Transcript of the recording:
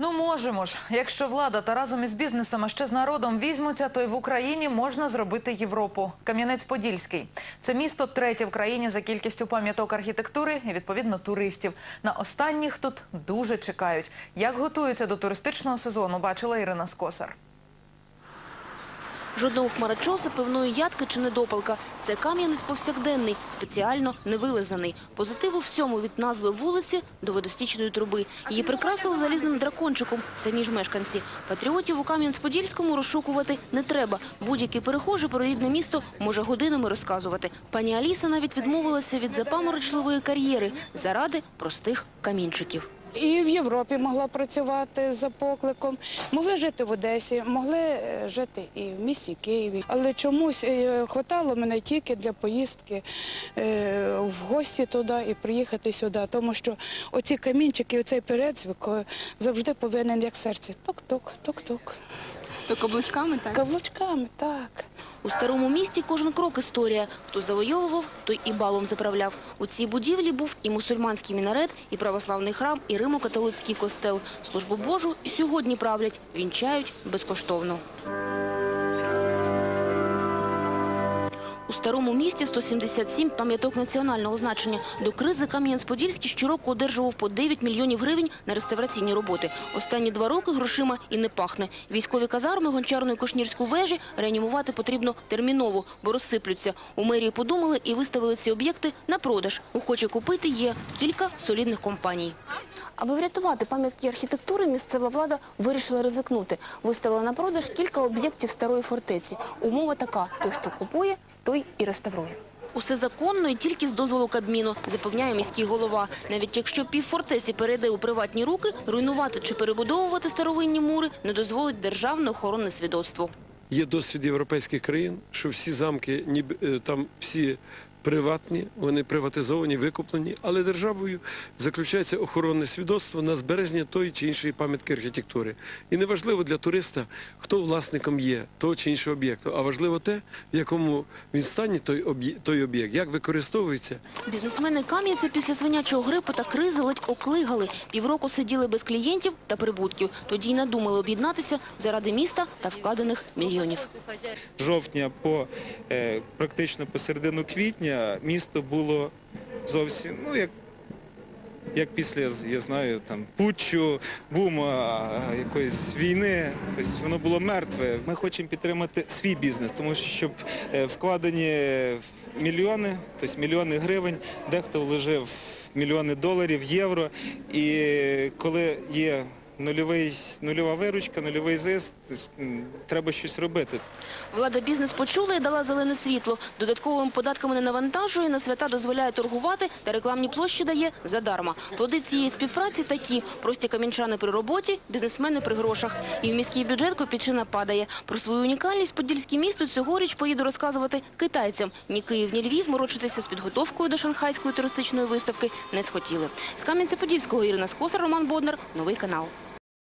Ну можемо ж. Якщо влада та разом із бізнесом, а ще з народом візьмуться, то й в Україні можна зробити Європу. Кам'янець-Подільський. Це місто третє в країні за кількістю пам'яток архітектури і, відповідно, туристів. На останніх тут дуже чекають. Як готуються до туристичного сезону, бачила Ірина Скосар. Жодного хмарочоса, пивної ядки чи недопалка. Це кам'янець повсякденний, спеціально не вилизаний. Позитиву всьому від назви вулиці до водостічної труби. Її прикрасили залізним дракончиком самі ж мешканці. Патріотів у Кам'янець-Подільському розшукувати не треба. Будь-який перехожий про рідне місто може годинами розказувати. Пані Аліса навіть відмовилася від запаморочливої кар'єри заради простих камінчиків. І в Європі могла працювати за покликом, могли жити в Одесі, могли е, жити і в місті Києві. Але чомусь е, хватало мене тільки для поїздки е, в гості туди і приїхати сюди. Тому що оці камінчики, оцей передзвук е, завжди повинен як серце. Ток-ток, ток-ток. То каблучками так? Каблучками, так. У старому місті кожен крок історія. Хто завойовував, той і балом заправляв. У цій будівлі був і мусульманський мінарет, і православний храм, і римо-католицький костел. Службу Божу і сьогодні правлять, вінчають безкоштовно. У старому місті 177 пам'яток національного значення. До кризи Кам'янець-Подільський щороку одержував по 9 мільйонів гривень на реставраційні роботи. Останні два роки грошима і не пахне. Військові казарми гончарної кошнірської вежі реанімувати потрібно терміново, бо розсиплються. У мерії подумали і виставили ці об'єкти на продаж. Охоче купити є кілька солідних компаній. Аби врятувати пам'ятки архітектури, місцева влада вирішила ризикнути. Виставила на продаж кілька об'єктів старої фортеці. Умова така – той, хто купує, той і реставрує. Усе законно і тільки з дозволу Кабміну, запевняє міський голова. Навіть якщо півфортесі перейде у приватні руки, руйнувати чи перебудовувати старовинні мури не дозволить державне охоронне свідоцтво. Є досвід європейських країн, що всі замки, ніби е, там всі приватні, вони приватизовані, викуплені, але державою заключається охоронне свідоцтво на збереження тої чи іншої пам'ятки архітектури. І не важливо для туриста, хто власником є того чи іншого об'єкту, а важливо те, в якому він стані той об'є- той об'єкт, як використовується, Бізнесмени Кам'янця після свинячого грипу та кризи ледь оклигали. Півроку сиділи без клієнтів та прибутків. Тоді й надумали об'єднатися заради міста та вкладених мільйонів. жовтня по е, практично по середину квітня місто було зовсім, ну як, як після, я знаю, там путчу, бума, якоїсь війни, тобто воно було мертве. Ми хочемо підтримати свій бізнес, тому що щоб е, вкладені в мільйони, тобто мільйони гривень, дехто вложив мільйони доларів, євро. І коли є нульовий, нульова виручка, нульовий зиск, тобто, треба щось робити. Влада бізнес почула і дала зелене світло. Додатковими податками не навантажує, на свята дозволяє торгувати та рекламні площі дає задарма. Плоди цієї співпраці такі. Прості камінчани при роботі, бізнесмени при грошах. І в міський бюджет копійчина падає. Про свою унікальність Подільське місто цьогоріч поїду розказувати китайцям. Ні Київ, ні Львів морочитися з підготовкою до шанхайської туристичної виставки не схотіли. З Кам'янця-Подільського Ірина Скосар, Роман Боднар. Новий канал.